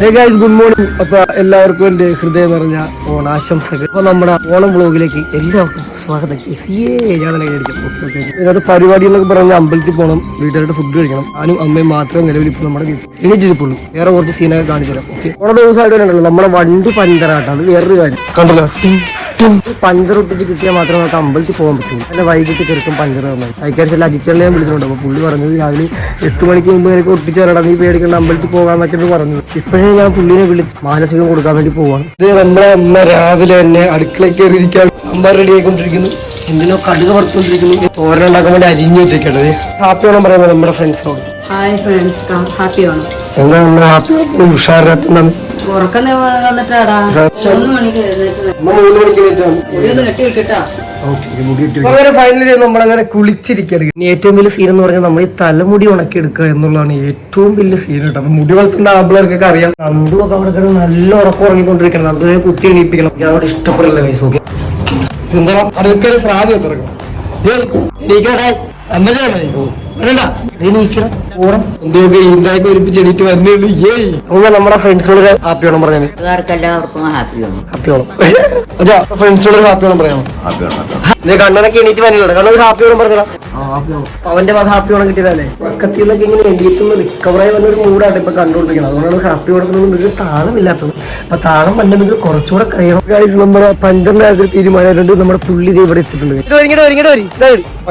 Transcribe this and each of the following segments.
Guys good morning അപ്പൊ എല്ലാവർക്കും എന്റെ ഹൃദയം നിറഞ്ഞ ഓണാശംസകൾ. അപ്പൊ നമ്മുടെ ഓണം ബ്ലോഗിലേക്ക് എല്ലാവർക്കും സ്വാഗതം. ഇതിനകത്ത് പരിപാടി എന്നൊക്കെ പറഞ്ഞാൽ അമ്പലത്തിൽ പോകണം വീട്ടുകാരുടെ ഫുഡ് കഴിക്കണം. ഞാനും അമ്മയും മാത്രമേ നിലവിൽ ഇപ്പോൾ നമ്മുടെ എണീറ്റിരിപ്പുള്ളൂ. വേറെ കുറച്ച് സീനൊക്കെ കാണിച്ചു തരാം ഓക്കെ ഓണ ദിവസമായിട്ട് തന്നെ ഉണ്ടല്ലോ നമ്മുടെ വണ്ടി പഞ്ചറാട്ടോ. അത് വേറൊരു കാര്യം. കണ്ടല്ലോ? ടിം. പഞ്ചർ ഒട്ടിച്ച് കിട്ടിയാൽ മാത്രമേ നമുക്ക് അമ്പലത്തിൽ പോകാൻ പറ്റും. അല്ല വൈകിട്ട് ചെറുക്കും പഞ്ചർ തന്നത് ചില അജിച്ചെല്ലാം ഞാൻ വിളിച്ചിട്ടുണ്ട്. അപ്പോൾ പുള്ളി പറഞ്ഞത് രാവിലെ എട്ട് മണിക്ക് മുമ്പ് എനിക്ക് ഒട്ടിച്ച് തരടാ നീ പേടിക്കേണ്ട അമ്പലത്തിൽ പോകാൻ പോകാന്നൊക്കെ പറഞ്ഞു. ഇപ്പോഴേ ഞാൻ പുള്ളിനെ വിളിച്ച് മാനസികം കൊടുക്കാൻ വേണ്ടി പോവാണ്. ഇത് നമ്മുടെ അമ്മ രാവിലെ തന്നെ അടുക്കളയിൽ കയറിയിരിക്കാൻ അമ്പാർ റെഡി ആയിക്കൊണ്ടിരിക്കുന്നു. എന്തിനോ കടുക് വറുത്തോണ്ടിരിക്കുന്നു തോരൻ ഉണ്ടാക്കാൻ വേണ്ടി അരിഞ്ഞു വെച്ചേക്കേണ്ടത് ഹാപ്പി ഓണം പറയുന്നത് നമ്മുടെ ഫ്രണ്ട്സിനോട് ഹായ് ഫ്രണ്ട്സ് ഹാപ്പി ആണ്? എന്താ നമ്മുടെ ഹാപ്പി ഉഷാറാത്തുന്നാണ് ഉറക്കം വന്നിട്ടാടാ. മൂന്ന് മണിക്ക് എഴുന്നേറ്റ് അമ്മ മൂന്ന് മണിക്ക് എണീറ്റാണ് മുടി ഒന്ന് കെട്ടി വെക്കട്ടാ. അങ്ങനെ ഫൈനലി നമ്മളങ്ങനെ കുളിച്ചിരിക്കുകയാണ്. ഇനി ഏറ്റവും വലിയ സീൻ എന്ന് പറഞ്ഞാൽ നമ്മൾ ഈ തലമുടി ഉണക്കിയെടുക്കുക എന്നുള്ളതാണ് ഏറ്റവും വലിയ സീൻ കേട്ടോ. അപ്പൊ മുടി വളർത്തുന്ന ആമ്പിളർക്കൊക്കെ അറിയാം. നന്ദുവൊക്കെ അവിടെ കിടന്ന് നല്ല ഉറക്കം ഉറങ്ങിക്കൊണ്ടിരിക്കണം. നന്ദുവിനെ കുത്തി എണീപ്പിക്കണം. ഞാൻ അവിടെ ഇഷ്ടപ്പെടില്ല വയസ്സ് ഓക്കെ സുന്ദരം അടുക്കൽ ശ്രാവി എത്തിറക്കണം നമ്മുടെ ഫ്രണ്ട്സിനോട് ഹാപ്പി ഓണം പറഞ്ഞു എല്ലാവർക്കും ഹാപ്പി ഓണം ഹാപ്പി ഓണം ഫ്രണ്ട്സിനോട് ഹാപ്പി ഓണം പറയാമോ കണ്ണനൊക്കെ എണീറ്റ് വന്നില്ല കണ്ണൊരു ഹാപ്പി ഓണം പറഞ്ഞാ അവന്റെ ഭാഗം ഹാപ്പി ഓണം കിട്ടിയതല്ലേ? പക്കത്തിൽ നിന്നൊക്കെ ഇങ്ങനെ റിക്കവർ ആയി വന്ന ഒരു മൂടാണ് ഇപ്പൊ കണ്ടുകൊണ്ടിരിക്കുന്നത്. അതുകൊണ്ടാണ് ഹാപ്പി വേണത്തിന് നിങ്ങൾക്ക് താളമില്ലാത്തത്. അപ്പൊ താളം വല്ല നിങ്ങൾ കുറച്ചുകൂടെ കഴിയണം. ഗൈസ് നമ്മുടെ പഞ്ചറിന്റെ കാര്യത്തിൽ തീരുമാനമായിട്ടുണ്ട്. നമ്മുടെ പുള്ളി ദേ ഇവിടെ എത്തിയിട്ടുണ്ട്.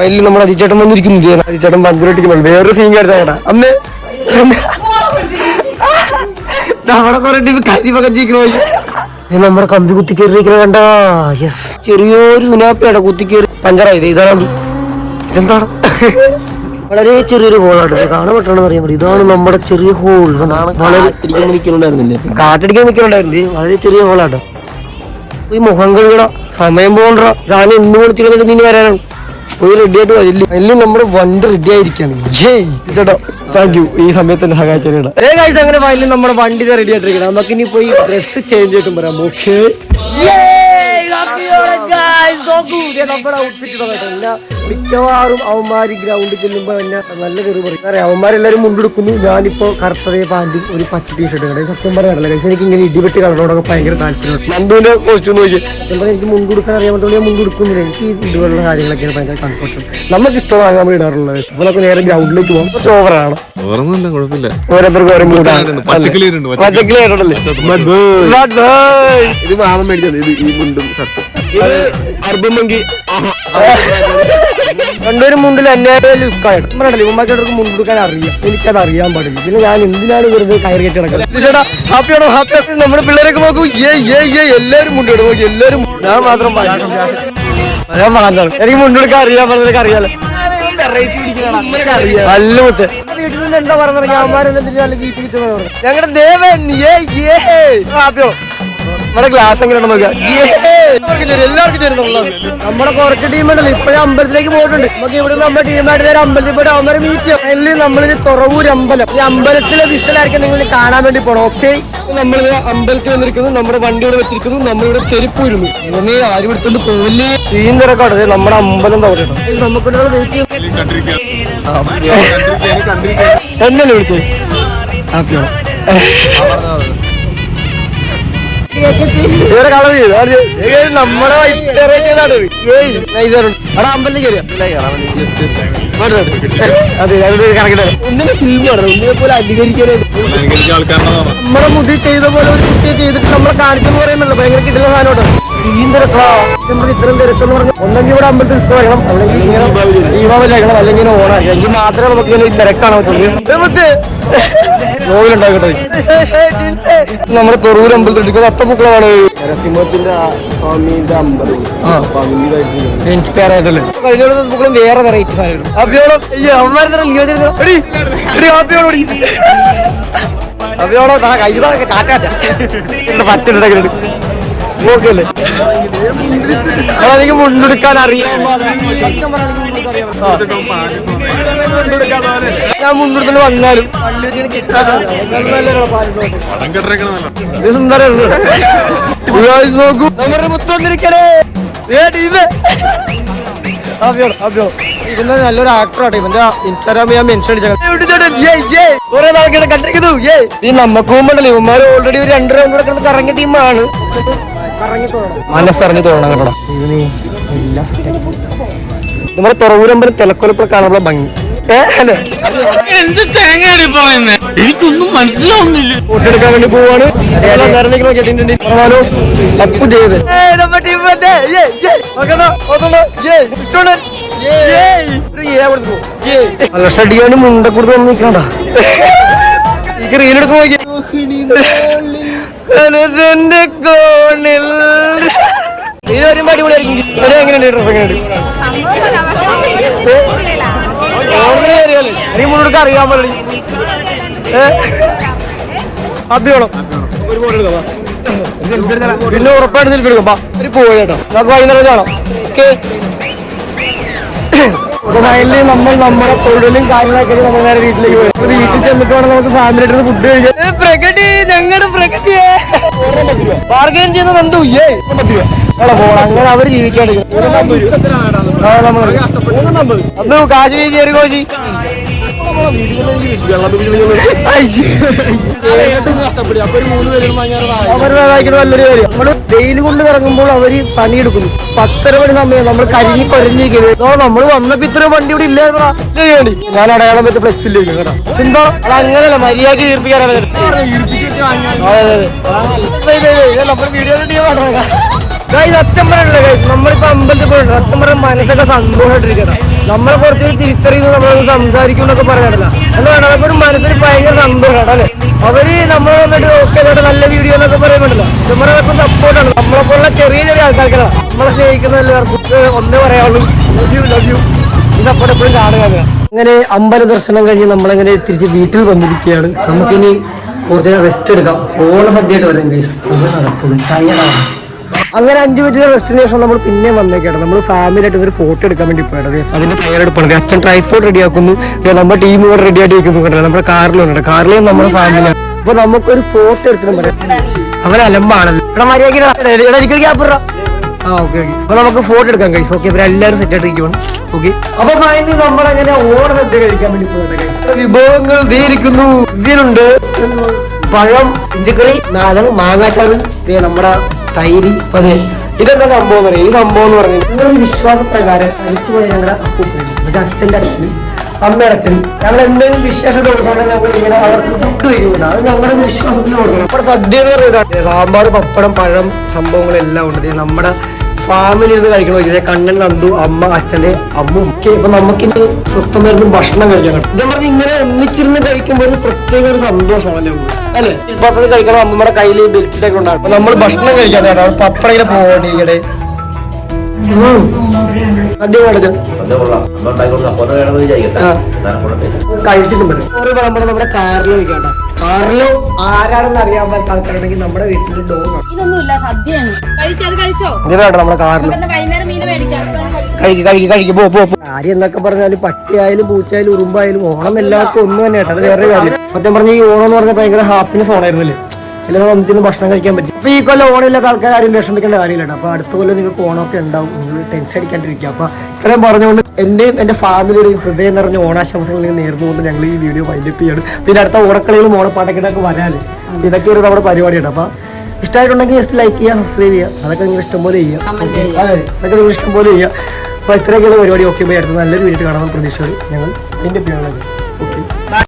അതിൽ നമ്മുടെ അജിച്ചേട്ടൻ വന്നിരിക്കുന്നു. അജിച്ചേട്ടൻ പഞ്ചറൊട്ടിക്കുമ്പോൾ വേറൊരു സീൻ കാണിച്ചാ അമ്മേ. അവിടെ കുറെ ടീം കരിമൊക്കെ ജീവിക്കണോ നമ്മുടെ കമ്പി കുത്തി കയറിയിരിക്കണ കണ്ട. യെസ് ചെറിയൊരു സുനാപ്പിയാണ് കുത്തി കയറി പഞ്ചറായത് ഇതാണ്. ഇതെന്താണ്? വളരെ ചെറിയൊരു ഹോളാണ് കാണാൻ പറ്റണമെന്ന് അറിയാൻ പറ്റും ഇതാണ് നമ്മുടെ ചെറിയ ഹോൾ കാറ്റടിക്കാൻ നിൽക്കുന്നുണ്ടായിരുന്നു വളരെ ചെറിയ ഹോളാണ് ഈ മുഖം കഴുകട സമയം പോകണ്ട ഞാൻ ഇന്ന് വിളിച്ചിട്ട് നീ വരാനാണ്. പോയി റെഡി ആയിട്ട് വരില്ല അതിൽ നമ്മുടെ വണ്ടി റെഡി ആയിരിക്കാണ്. ജയ് ചേട്ടാ താങ്ക് യു ഈ സമയത്ത് എന്നെ ഏ കാഴ്ച അങ്ങനെ ഫയലിൽ നമ്മുടെ വണ്ടി റെഡി ആയിട്ടിരിക്കണം നമുക്ക് ഇനി പോയി ഡ്രസ് ചേഞ്ച് ചെയ്തിട്ടും പറയാം. ഓക്കെ നമ്മുടെ ഔട്ട്ഫിറ്റ് മിക്കവാറും അവന്മാര് ഗ്രൗണ്ടിൽ ചെല്ലുമ്പോ തന്നെ നല്ല ചെറു പറയും അറിയാം അവന്മാരെല്ലാരും മുണ്ടെടുക്കുന്നു. ഞാനിപ്പോ കറുത്തതേ പാന്റും ഒരു പച്ച ടീഷർട്ട് കണ്ടേ സത്യം പറയാനല്ല കഴിച്ച് എനിക്ക് ഇങ്ങനെ ഇടിവെട്ടി കളറിനോടൊക്കെ ഭയങ്കര താല്പര്യം. നന്ദുവിന്റെ കോസ്റ്റ്യൂം നോക്കി നമ്മൾ എനിക്ക് മുൻകൊടുക്കാൻ അറിയാൻ പറ്റുള്ളൂ ഞാൻ മുൻകൊടുക്കുന്നില്ല എനിക്ക് ഈ ഇതുപോലുള്ള കാര്യങ്ങളൊക്കെയാണ് ഭയങ്കര കംഫർട്ടും നമുക്ക് ഇഷ്ടമാണ് നമ്മൾ ഇടാറുള്ളത്. അപ്പോൾ നമുക്ക് നേരെ ഗ്രൗണ്ടിലേക്ക് പോകാം. കുറച്ച് ഓവറാണ് ഓർമ്മയില്ല കുഴപ്പമില്ല. ഓരോരുത്തർക്ക് ഓരോ. ഇത് മാമൻ മേടിച്ചത്. ഇത് ഈ മുണ്ടും ഷർട്ടും. ഇത് അർബുമെങ്കി. രണ്ടുപേരും മുണ്ടിൽ അന്യായ പറയണ്ടല്ലേ ഉമ്മാക്കേട്ടർക്ക് മുണ്ട് കൊടുക്കാൻ അറിയാം. എനിക്കത് അറിയാൻ പാടില്ല. പിന്നെ ഞാൻ എന്തിനാണ് വെറുതെ കയറി കെട്ടി നടക്കുന്നത്? ചേട്ടാ ഹാപ്പിയാണോ ഹാപ്പി നമ്മുടെ പിള്ളേരൊക്കെ നോക്കൂ. ഏ ഏ ഏ എല്ലാവരും മുണ്ടിടും നോക്കി എല്ലാവരും ഞാൻ മാത്രം പാലിക്കും. ഞാൻ എനിക്ക് മുണ്ട് കൊടുക്കാൻ അറിയാൻ പറഞ്ഞതൊക്കെ അറിയാലോ. നല്ല മുത്ത്. എന്താ പറഞ്ഞത്? ഞങ്ങളുടെ ദേവൻ. ഹാപ്പിയോ നമ്മുടെ ഗ്ലാസ് എങ്ങനെ നോക്കാം. എല്ലാവർക്കും ചേരുന്നുള്ളത് നമ്മുടെ കുറച്ച് ടീമുണ്ടല്ലോ ഇപ്പോഴും അമ്പലത്തിലേക്ക് പോയിട്ടുണ്ട്. നമുക്ക് ഇവിടെ നമ്മുടെ ടീമായിട്ട് നേരെ അമ്പലത്തിൽ പോയിട്ട് അവന്മാരെ മീറ്റ് ചെയ്യാം അതിൽ നമ്മളിത് തുറവൂർ അമ്പലം. ഈ അമ്പലത്തിലെ വിഷലായിരിക്കും നിങ്ങൾ കാണാൻ വേണ്ടി പോണം ഓക്കെ നമ്മൾ അമ്പലത്തിൽ വന്നിരിക്കുന്നു നമ്മുടെ വണ്ടി ഇവിടെ വെച്ചിരിക്കുന്നു നമ്മളിവിടെ ചെരുപ്പ് ഇരുന്നു ഇവനെ ആരും എടുത്തോണ്ട് പോവില്ലേ? സീൻ തിരക്കാണ്. നമ്മുടെ അമ്പലം തവറട്ടോ നമുക്ക് വെയിറ്റ് എന്നല്ലേ വിളിച്ചേ? ഹാപ്പിയാണോ നമ്മുടെ അമ്പലത്തിൽ ഒന്നിനെ ഒന്നിനെ പോലെ അധികരിക്കാനായിട്ട്. മുടി ചെയ്ത പോലെ ഒരു കുട്ടിയെ ചെയ്തിട്ട് നമ്മളെ കാണിച്ചെന്ന് പറയുന്നല്ലോ ഭയങ്കര കിട്ടുന്ന സാധനമാണ് സീൻ തിരക്കാ. നമ്മൾ ഇത്രയും തിരക്കെന്ന് പറഞ്ഞു ഒന്നെങ്കിൽ ഇവിടെ അമ്പലത്തിൽ ഉത്സവം കഴിയണം അല്ലെങ്കിൽ ഇങ്ങനെ ദീപാവലി കഴിയണം അല്ലെങ്കിൽ ഓണം? എങ്കിൽ മാത്രമേ നമുക്ക് ഇങ്ങനെ തിരക്കാണ് നോവിലുണ്ടാക്കട്ടെ നമ്മുടെ തൊറൂർ അമ്പലത്തിൽ എടുക്കുന്ന അത്തപ്പൂക്കളമാണ് നരസിംഹത്തിന്റെ സ്വാമിന്റെ അമ്പലം. ഇൻസ്പയറായിട്ടല്ലേ കഴിഞ്ഞ പൂക്കളും വേറെ വെറൈറ്റി സാധനം അഭിയോളം അഭിയോളോ കൈകളൊക്കെ കാറ്റാറ്റ നോക്കല്ലേ? അതെനിക്ക് മുണ്ടെടുക്കാൻ അറിയാം ഞാൻ മുണ്ടെടുത്തിട്ട് വന്നാലും ഇത് സുന്ദരമാണ്. നോക്കൂ. നമ്മുടെ മുത്ത് വന്നിരിക്കണേ. ഏ ടീമേ അഭിയോട് അഭിയോട് ഇവന്റെ നല്ലൊരു ആക്ടറാണ് ഇവന്റെ ഇൻസ്റ്റാഗ്രാമിൽ ഞാൻ മെൻഷൻ കുറെ നാൾക്കിടെ കണ്ടിരിക്കുന്നു. ഇവന്മാർ ഓൾറെഡി ഒരു രണ്ട് റൗണ്ട് കിടന്ന് കറങ്ങിയ ടീമാണ് മനസ്സറിഞ്ഞ് തോന്നണം കേട്ടോ. ഇതിന് എല്ലാം നമ്മുടെ തുറവൂരമ്പലം തിലക്കൊലപ്പുഴ കാണാനുള്ള ഭംഗി? എന്ത് തേങ്ങയാണ് പറയുന്നത് എനിക്കൊന്നും മനസ്സിലാവുന്നില്ല. ഫോട്ടോ എടുക്കാൻ വേണ്ടി പോവാണ്. ഷഡിയാണ് മുണ്ടക്കുടുത്ത് വന്ന് നിൽക്കണ്ട. എനിക്ക് റീലെടുക്കുമ്പോ എടുക്കാൻ നീ പിന്നെ ഉറപ്പായിട്ട് ബാ. ഒരു പോയി കേട്ടോ. നമുക്ക് വൈകുന്നേരം കാണാം. ഓക്കെ. ഫൈനലി നമ്മൾ നമ്മുടെ തൊഴിലും കാര്യങ്ങളൊക്കെ നമ്മൾ നേരെ വീട്ടിലേക്ക് പോയി. വീട്ടിൽ ചെന്നിട്ട് വേണം നമുക്ക് ഫാമിലി ആയിട്ട് ഫുഡ് കഴിക്കാം പ്രകടി ഞങ്ങളുടെ പ്രകടിയേ ബാർഗൈൻ ചെയ്യുന്ന നന്ദു ഏ പത്ത് രൂപ അല്ല പോണം അങ്ങനെ അവർ ജീവിക്കാണ്ട് അന്ന് കാശ് വീതി കയറി കോശി. വെയിൽ കൊണ്ട് ഇറങ്ങുമ്പോൾ അവർ പണിയെടുക്കുന്നു പത്തര മണി സമയം നമ്മൾ കരിഞ്ഞി കൊരഞ്ഞിരിക്കുന്നത് നമ്മൾ വന്നപ്പോ ഇത്ര വണ്ടി ഇവിടെ ഇല്ലായിരുന്നു ഞാൻ അടയാളം വെച്ച ഫ്ലെക്സ് ഇല്ല എന്താ അത് അങ്ങനെയല്ല മര്യാദ ഈർപ്പിക്കാനാണ് സത്യം പറയണല്ലോ നമ്മളിപ്പോ അമ്പലത്തിൽ പോയിട്ടുണ്ട് സത്യം പറഞ്ഞ മനസ്സൊക്കെ സന്തോഷമായിട്ടിരിക്കണം നമ്മളെ കുറച്ച് തിരിച്ചറിയുന്നു നമ്മളൊന്ന് സംസാരിക്കും എന്നൊക്കെ പറയാറില്ല എന്താണ് അതൊക്കെ ഒരു മനസ്സിന് ഭയങ്കര സന്തോഷമാണ് അല്ലേ? അവർ നമ്മൾ വന്നിട്ട് ഓക്കെ നല്ല വീഡിയോ എന്നൊക്കെ പറയുമ്പോഴല്ലോ അതൊക്കെ സപ്പോർട്ടാണ് നമ്മളെ പോലുള്ള ചെറിയ ചെറിയ ആൾക്കാർക്കല്ല. നമ്മളെ സ്നേഹിക്കുന്ന എല്ലാവർക്കും ഒന്നേ പറയാവുള്ളൂ. ലവ് യു അങ്ങനെ അമ്പല ദർശനം കഴിഞ്ഞ് നമ്മളങ്ങനെ തിരിച്ച് വീട്ടിൽ വന്നിരിക്കുകയാണ്. നമുക്കിനി കുറച്ച് റെസ്റ്റ് എടുക്കാം. ഓണ സദ്യയായിട്ട് വരാം ഗൈസ് അത് നടക്കുന്നു ടയർഡാണ് അങ്ങനെ അഞ്ചു മിനിറ്റ് റെസ്റ്റിന് ശേഷം നമ്മൾ പിന്നെ വന്നേക്കാണ്. നമ്മൾ ഫാമിലി ആയിട്ട് ഒരു ഫോട്ടോ എടുക്കാൻ വേണ്ടി പോയത് അതിന്റെ തയ്യാറെടുപ്പാണ്. അച്ഛൻ ട്രൈപ്പോർട്ട് റെഡി ആക്കുന്നു. നമ്മുടെ ടീം കൂടെ റെഡി ആയിട്ട് ഇരിക്കുന്നു കേട്ടോ നമ്മുടെ കാറിലുണ്ട് കാറിലും നമ്മുടെ ഫാമിലി അപ്പൊ നമുക്കൊരു ഫോട്ടോ എടുത്തിട്ട് പറയാം അവൻ അലമ്പാണല്ലോ. എനിക്കൊരു ആ ഓക്കെ ഓക്കെ അപ്പൊ നമുക്ക് ഫോട്ടോ എടുക്കാം കഴിച്ചു ഓക്കെ ഇവരെ എല്ലാവരും സെറ്റ് ആയിട്ട് ഇരിക്കുവാണ്. ഓക്കെ അപ്പൊ ഫൈനലി നമ്മൾ അങ്ങനെ ഓണ സദ്യ കഴിക്കാൻ വേണ്ടി പോയത് വിഭവങ്ങൾ ഇരിക്കുന്നു. ഇതിനുണ്ട് പഴം ഇഞ്ചിക്കറി നാലം മാങ്ങാച്ചാറ്. നമ്മുടെ തൈര്. അതെ. ഇതെന്താ സംഭവം എന്ന് ഈ സംഭവം എന്ന് പറഞ്ഞാൽ വിശ്വാസ വിശ്വാസപ്രകാരം മരിച്ചു പോയ ഞങ്ങളുടെ അപ്പൂപ്പൻ അച്ഛന്റെ അച്ഛനും അമ്മയുടെ അച്ഛനും. ഞങ്ങൾ എന്തെങ്കിലും വിശേഷ ദിവസമാണെങ്കിൽ ഞങ്ങൾ ഇങ്ങനെ അവർക്ക് ഫുഡ് വയ്ക്കുന്നുണ്ട് അത് ഞങ്ങളുടെ വിശ്വാസത്തിൽ കൊടുക്കണം നമ്മുടെ സദ്യ എന്ന് പറയുന്നത് സാമ്പാർ പപ്പടം പഴം സംഭവങ്ങളെല്ലാം ഉണ്ട്. നമ്മുടെ ഫാമിലി ഇരുന്ന് കഴിക്കണോ? ഇതേ കണ്ണൻ നന്ദു അമ്മ അച്ഛന്റെ അമ്മും ഒക്കെ ഇപ്പൊ നമുക്കിനി സ്വസ്ഥമായിരുന്നു ഭക്ഷണം കഴിക്കണം ഇതെന്ന് പറഞ്ഞാൽ ഇങ്ങനെ ഒന്നിച്ചിരുന്ന് കഴിക്കുമ്പോൾ ഒരു പ്രത്യേക ഒരു സന്തോഷമാണല്ലേ അല്ലെ? അത് കഴിക്കണം അമ്മയുടെ കയ്യിൽ ബെൽറ്റിട്ടൊക്കെ ഉണ്ടാകും. നമ്മൾ ഭക്ഷണം കഴിക്കാതെ പപ്പടയിലെ പോകണ്ട അദ്ദേഹം അടച്ചു അത് നമ്മൾ നമ്മുടെ കാറിലോ വെക്കാണ്ട കാറിലോ ആരാണെന്ന് അറിയാൻ പറ്റാത്ത ആൾക്കാരുണ്ടെങ്കിൽ നമ്മുടെ വീട്ടിൽ ഡോർ ഇതൊന്നുമില്ല സദ്യയാണ്. കഴിച്ചത് കഴിച്ചോ? ഇതിലാട്ടോ നമ്മുടെ കാറിൽ വൈകുന്നേരം മീൻ മേടിക്കാം. അപ്പൊ അത് കഴിക്കാം. കഴിക്ക് കഴിക്ക് കഴിക്ക്. പോ പോ ആര് കാര്യം എന്നൊക്കെ പറഞ്ഞാൽ പട്ടിയായാലും പൂച്ചയായാലും ഉറുമ്പായാലും ഓണം എല്ലാവർക്കും ഒന്നും തന്നെ കേട്ടോ. അത് വേറെ കാര്യം. സത്യം പറഞ്ഞ ഈ ഓണം എന്ന് പറഞ്ഞാൽ ഭയങ്കര ഹാപ്പിനെസ് ഓണായിരുന്നില്ലേ ചിലപ്പോൾ ഒന്നിച്ചിരുന്ന് ഭക്ഷണം കഴിക്കാൻ പറ്റും. അപ്പൊ ഈ കൊല്ലം ഓണമില്ലാത്ത ആൾക്കാർ ആരും വിഷമിക്കേണ്ട കാര്യമില്ല അപ്പൊ അടുത്ത കൊല്ലം നിങ്ങൾക്ക് ഓണമൊക്കെ ഉണ്ടാവും. നിങ്ങൾ ടെൻഷൻ അടിക്കാണ്ടിരിക്കുക. അപ്പൊ ഇത്രയും പറഞ്ഞുകൊണ്ട് എന്റെയും എന്റെ ഫാമിലിയുടെയും ഹൃദയം നിറഞ്ഞ ഓണാശംസകൾ നിങ്ങൾ നേർന്നുകൊണ്ട് ഞങ്ങൾ ഈ വീഡിയോ വൈൻഡപ്പ് ചെയ്യണം. പിന്നെ അടുത്ത ഓണക്കളികളും ഓണപ്പാട്ടൊക്കെ വരാൽ. ഇതൊക്കെ ഒരു നമ്മുടെ പരിപാടിയാണ്. അപ്പൊ ഇഷ്ടമായിട്ടുണ്ടെങ്കിൽ ജസ്റ്റ് ലൈക്ക് ചെയ്യുക സബ്സ്ക്രൈബ് ചെയ്യുക. അതൊക്കെ നിങ്ങൾ ഇഷ്ടംപോലെ ചെയ്യുക. അതെ അതൊക്കെ നിങ്ങൾ ഇഷ്ടംപോലെ ചെയ്യുക. അപ്പോൾ ഇത്രയൊക്കെയുള്ള പരിപാടി ഓക്കെ പോയി അടുത്ത നല്ലൊരു വീഡിയോ കാണാൻ പ്രതീക്ഷയോട് ഞങ്ങൾ വൈൻഡപ്പ് ചെയ്യണത്